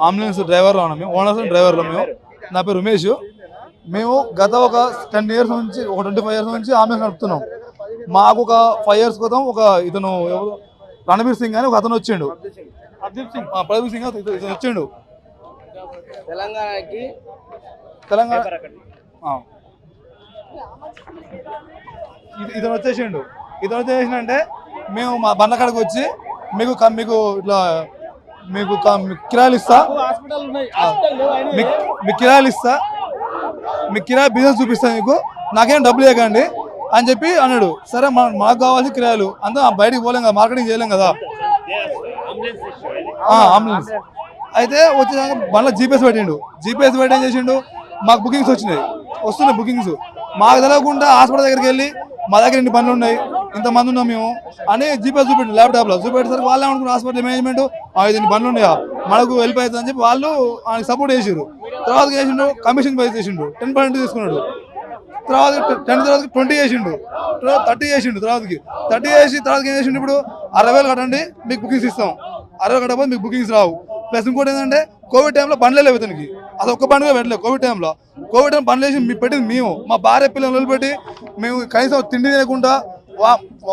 Ambulance డ్రైవర్లో ఉన్నాం మేము. Owners డ్రైవర్లో మేము. నా పేరు ఉమేష్. మేము గత ఒక టెన్ ఇయర్స్ నుంచి ఒక ట్వంటీ ఫైవ్ ఇయర్స్ నుంచి అంబులెన్స్ నడుపుతున్నాం. మాకు ఒక ఫైవ్ ఇయర్స్ క్రితం ఒక ఇతను రణబీర్ సింగ్ అని ఒక అతను వచ్చిండు. ప్రదీప్ సింగ్ ఇతను వచ్చిండు. తెలంగాణకి తెలంగాణ ఆ. ఇది- ఇతను వచ్చేసిండు. ఇతను వచ్చేసిండంటే మేము మా బండ్ల కాడికి వచ్చి మీకు క- మీకు ఇట్లా మీకు కిరాయిలు ఇస్తా. మీకు మీకు కిరాయిలు ఇస్తా. మీకు కిరాయి బిజినెస్ చూపిస్తా మీకు. నాకేం డబ్బులు ఇవ్వకండి అని చెప్పి అన్నాడు. సరే మా మాకు కావాల్సిన కిరాయిలు. అంతా బయటికి పోలేం కదా మార్కెటింగ్ చేయలేం కదా. అంబులెన్స్. అయితే వచ్చేదాకా బండ్లో జీపీఎస్ పెట్టిండు. జీపీఎస్ పెట్టి ఏం చేసిండు. మాకు బుకింగ్స్ వచ్చినాయి. వస్తున్నాయి బుకింగ్స్. మాకు తెలియకుండా హాస్పిటల్ దగ్గరికి వెళ్ళి మా దగ్గర ఇన్ని పనులు ఉన్నాయి? ఇంతమంది ఉన్నాం మేము? అని జీపే చూపెట్టు ల్యాప్టాప్లో. చూపెట్టేసరికి వాళ్ళు ఏమనుకున్నారు? హాస్పిటల్ మేనేజ్మెంట్ ఐదు బండ్లు ఉన్నాయా? మనకు వెళ్ళిపోతుంది అని చెప్పి వాళ్ళు ఆయనకు సపోర్ట్ చేసిండ్రు. తర్వాత చేసిండు కమిషన్ పై చేసిండు టెన్ పర్సెంట్ తీసుకున్నాడు. తర్వాత టెన్ తర్వాత ట్వంటీ చేసిండు థర్టీ చేసిండు తర్వాతకి. థర్టీ చేసి తర్వాత ఏం చేసిండు ఇప్పుడు? అరవై వేలు కట్టండి మీకు బుకింగ్స్ ఇస్తాం. అరవై కట్టకపోతే మీకు బుకింగ్స్ రావు. ప్లస్ ఇంకోటి ఏంటంటే కోవిడ్ టైంలో బండ్లే లేవు ఇతనికి. అసలు ఒక్క బండి పెట్టలేదు కోవిడ్ టైంలో. కోవిడ్ టైం బండ్లు వేసి మీ పెట్టింది మేము. మా భార్య పిల్లలు వదిలిపెట్టి మేము కనీసం తిండి తినకుండా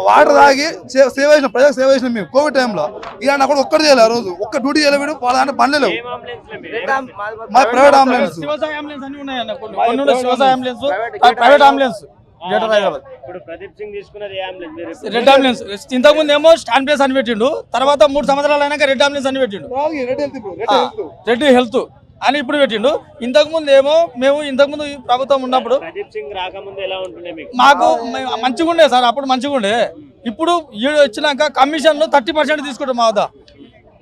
వాటర్ తాగి సేవ చేసిన ప్రజలకు సేవ చేసినాం మేము కోవిడ్ టైంలో. ఇలాంటి అక్కడ ఒక్కటి చేయలేదు ఆ రోజు. ఒక్క డ్యూటీ చేయలేదు వీడు వాళ్ళ అంటే బండ్లే లేవు. మా ప్రైవేట్ అంబులెన్స్. శివసాయి అంబులెన్స్ అన్ని ఉన్నాయి అన్న కొన్ని కొన్ని ఉన్నాయి. Shivasai ambulance. Private ambulance. Greater Hyderabad ఇప్పుడు ప్రదీప్ సింగ్ తీసుకున్నది ఏ అంబులెన్స్? మీరు రెడ్ అంబులెన్స్. ఇంతకు ముందు ఏమో స్టాండ్ ప్లేస్ అని పెట్టిండు. తర్వాత మూడు సంవత్సరాలు అయినాక రెడ్ అంబులెన్స్ అని పెట్టిండు. ఆ, రెడ్ హెల్త్. అని ఇప్పుడు పెట్టిండు. ఇంతకు ముందు ఏమో మేము ఇంతకు ముందు ప్రభుత్వం ఉన్నప్పుడు ప్రదీప్ సింగ్ రాకముందు ఎలా ఉంటుండే మీకు? మంచిగా ఉండే సార్ అప్పుడు మంచిగా ఉండే ఇప్పుడు ఈడు వచ్చినాక కమిషన్ థర్టీ పర్సెంట్ తీసుకుంటాం మా వద్ద.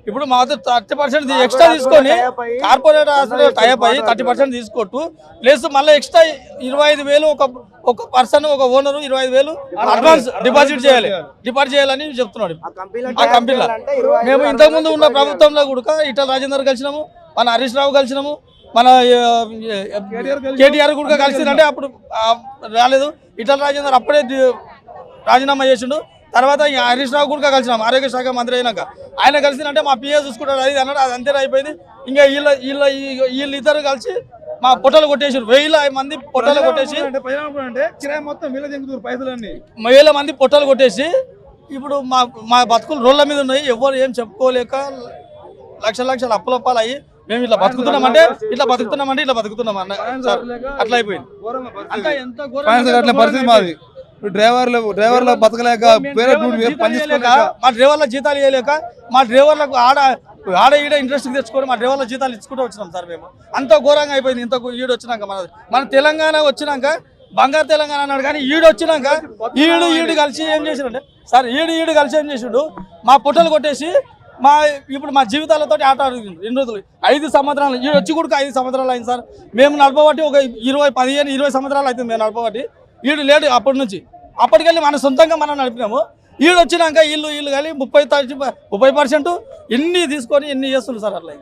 ఇప్పుడు మా వద్ద థర్టీ పర్సెంట్ ఎక్స్ట్రా తీసుకొని కార్పొరేట్ హాస్పిటల్ టైప్ అయ్యి థర్టీ పర్సెంట్ తీసుకోట్టు. ప్లస్ మళ్ళీ ఎక్స్ట్రా ఇరవై ఐదు వేలు ఒక ఒక పర్సన్ ఒక ఓనర్ ఇరవై ఐదు వేలు అడ్వాన్స్ డిపాజిట్ చేయాలి. డిపాజిట్ చేయాలని చెప్తున్నాడు. ఆ కంపెనీలో మేము ఇంతకు ముందు ఉన్న ప్రభుత్వంలో కూడా ఇటల రాజేందర్ కలిసినాము. మన హరీష్ రావు కలిసినాము మన కేటీఆర్ కూడా కలిసిందంటే అప్పుడు రాలేదు. ఇటల రాజేందర్ అప్పుడే రాజీనామా చేసిండు. తర్వాత హరీష్ రావు కూడా కలిసినాం ఆరోగ్య శాఖ మంత్రి అయినాక. ఆయన కలిసిందంటే మా పిఏ చూసుకుంటాడు అది అన్నాడు అది అంతే అయిపోయింది. ఇంకా వీళ్ళ వీళ్ళ వీళ్ళు ఇద్దరు కలిసి మా పొట్టలు కొట్టేసారు వేల మంది పొట్టలు కొట్టేసి వేల మంది పొట్టలు కొట్టేసి ఇప్పుడు మా మా బతుకులు రోడ్ల మీద ఉన్నాయి. ఎవరు ఏం చెప్పుకోలేక లక్షల లక్షల అప్పులప్పాలు అయ్యి మేము ఇట్లా బతుకుతున్నామంటే ఇట్లా బతుకుతున్నామంటే ఇట్లా బతుకుతున్నాం అన్న. సార్ అట్లా అయిపోయింది. అట్లా పరిస్థితి మాది. డ్రైవర్లు డ్రైవర్లు బతకలేక వేరే డ్యూటీ జీతాలు పని ఇవ్వలేక, చేసుకోలేక మా డ్రైవర్ల జీతాలు ఇవ్వలేక మా డ్రైవర్లకు ఆడ ఆడ ఈడ ఇంట్రెస్ట్ తెచ్చుకొని మా డ్రైవర్ల జీతాలు ఇచ్చుకుంటూ వచ్చినాం సార్ మేము. అంత ఘోరంగా అయిపోయింది ఇంత ఈడు వచ్చినాక మన మన తెలంగాణ వచ్చినాక బంగారు తెలంగాణ అన్నాడు కానీ ఈడు వచ్చినాక ఈడు ఈడు కలిసి ఏం చేసిండే సార్ ఈడు ఈడు కలిసి ఏం చేసిండు మా పుట్టలు కొట్టేసి మా ఇప్పుడు మా జీవితాలతో ఆట ఆడుతుంది. ఎన్ని రోజులు? ఐదు సంవత్సరాలు. ఈడు వచ్చి కూడా ఐదు సంవత్సరాలు అయింది సార్. మేము నడపబట్టి ఒక ఇరవై పదిహేను ఇరవై సంవత్సరాలు అవుతుంది మేము నడపబట్టి. వీడు లేడు అప్పటి నుంచి. అప్పటికెళ్ళి మన సొంతంగా మనం నడిపినాము. ఈడు వచ్చినాక ఇల్లు ఇల్లు కలిగి ముప్పై ముప్పై పర్సెంట్ ఎన్ని తీసుకొని ఎన్ని చేస్తున్నారు సార్ అట్లా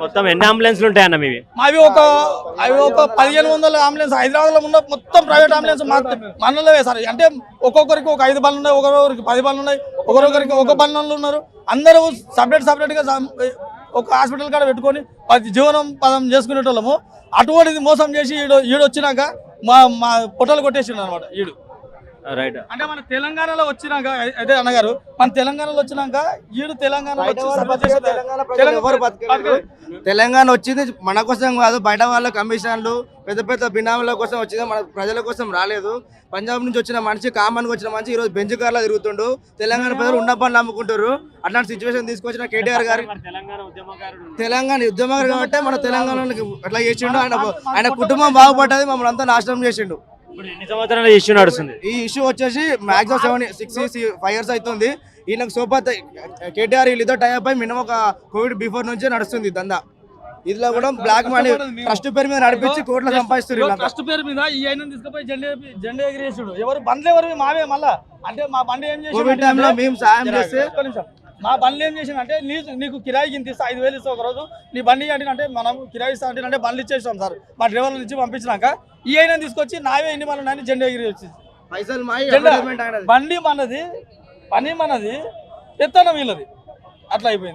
మొత్తం ఎన్ని అంబులెన్స్లు ఉంటాయన్న మీవి? మావి ఒక అవి ఒక పదిహేను వందల అంబులెన్స్. హైదరాబాద్లో ఉన్న మొత్తం ప్రైవేట్ అంబులెన్స్ మనలోవే సార్. అంటే ఒక్కొక్కరికి ఒక ఐదు బండ్లు ఉన్నాయి ఒకరొకరికి పది బండ్లు ఉన్నాయి ఒకరొకరికి ఒక బండ్లు ఉన్నారు. అందరూ సపరేట్ సపరేట్గా ఒక హాస్పిటల్ కాడ పెట్టుకొని పది జీవనం పదం చేసుకునేటోళ్ళము. అటువంటిది మోసం చేసి ఈడు ఈడు వచ్చినాక మా మా పొట్టలు కొట్టేసిండు అనమాట ఈడు. రైట్ అంటే మన తెలంగాణలో వచ్చినాక అదే అన్నగారు మన తెలంగాణలో వచ్చినాక ఈడు తెలంగాణ. తెలంగాణ వచ్చింది మన కోసం కాదు బయట వాళ్ళ కమిషన్లు పెద్ద పెద్ద బినామీల కోసం వచ్చింది మన ప్రజల కోసం రాలేదు. పంజాబ్ నుంచి వచ్చిన మనిషి కామన్ వచ్చిన మనిషి ఈ రోజు బెంచ్ కార్లో తిరుగుతుండు. తెలంగాణ ప్రజలు ఉన్న పనులు నమ్ముకుంటారు అట్లాంటి సిచ్యువేషన్ తీసుకొచ్చిన కేటీఆర్ గారు. తెలంగాణ ఉద్యమకారుడు తెలంగాణ ఉద్యమం కాబట్టి మన తెలంగాణకి అట్లా చేసిండు. ఆయన ఆయన కుటుంబం బాగుపడ్డది మమ్మల్ని అంతా నాశనం చేసిండు. ఇప్పుడు ఎన్ని సంవత్సరాల ఇష్యూ నడుస్తుంది? ఈ ఇష్యూ వచ్చేసి maximum seven six five years అవుతుంది ఈయనకు సోపత్ కేటీఆర్ వీళ్ళతో టైప్ అయి మినిమం ఒక కోవిడ్ బిఫోర్ నుంచే నడుస్తుంది దందా. ఇదిలో కూడా బ్లాక్ మనీ ట్రస్ట్ పేరు మీద నడిపించి కోట్లు. ట్రస్ట్ పేరు మీద ఈ ఆయన తీసుకుపోయి జెండా జెండా ఎగిరేసాడు. ఎవరు బండ్లు ఎవరు మావే మళ్ళా. అంటే మా బండి ఏం చేసి మేము సాయం చేస్తే మా బండ్లు ఏం చేసిన అంటే నీ నీకు కిరాయికి ఇంత ఇస్తా ఐదు వేలు ఇస్తా ఒక రోజు. నీ బండి అంటే అంటే మనం కిరాయి ఇస్తా అంటే అంటే బండ్లు ఇచ్చేసాం సార్. మా డ్రైవర్ల నుంచి పంపించినాక ఈ అయినా తీసుకొచ్చి నావే ఎన్ని బండ్లు ఉన్నాయని జెండా ఎగిరి ఆయనది. బండి మనది పని మనది పెత్తనం వీళ్ళది. అట్లా అయిపోయింది.